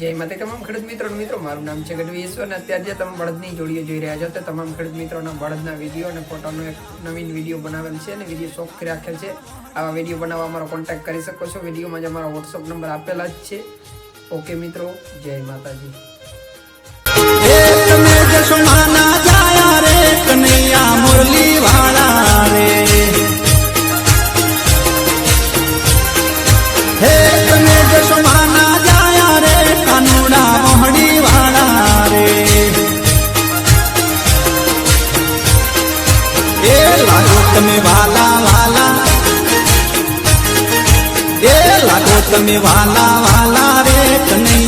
જય માતા તમામ ખેડૂત મિત્રો મિત્રો, મારું નામ છે ગઢવી ઈશ્વર અને અત્યારે જે તમે બળદની જોડીઓ જોઈ રહ્યા છો તે તમામ ખેડૂત મિત્રોના બળદના વીડિયો અને ફોટોનો એક નવીન વીડિયો બનાવેલ છે અને વીડિયો શોખ રાખેલ છે. આવા વીડિયો બનાવવા અમારો કોન્ટેક્ટ કરી શકો છો. વિડીયોમાં જ અમારો વોટ્સઅપ નંબર આપેલા જ છે. ઓકે મિત્રો, જય માતાજી. લાગો તમે વાલા વાલા. એ લાગો તમે વાલા વાલા રે તને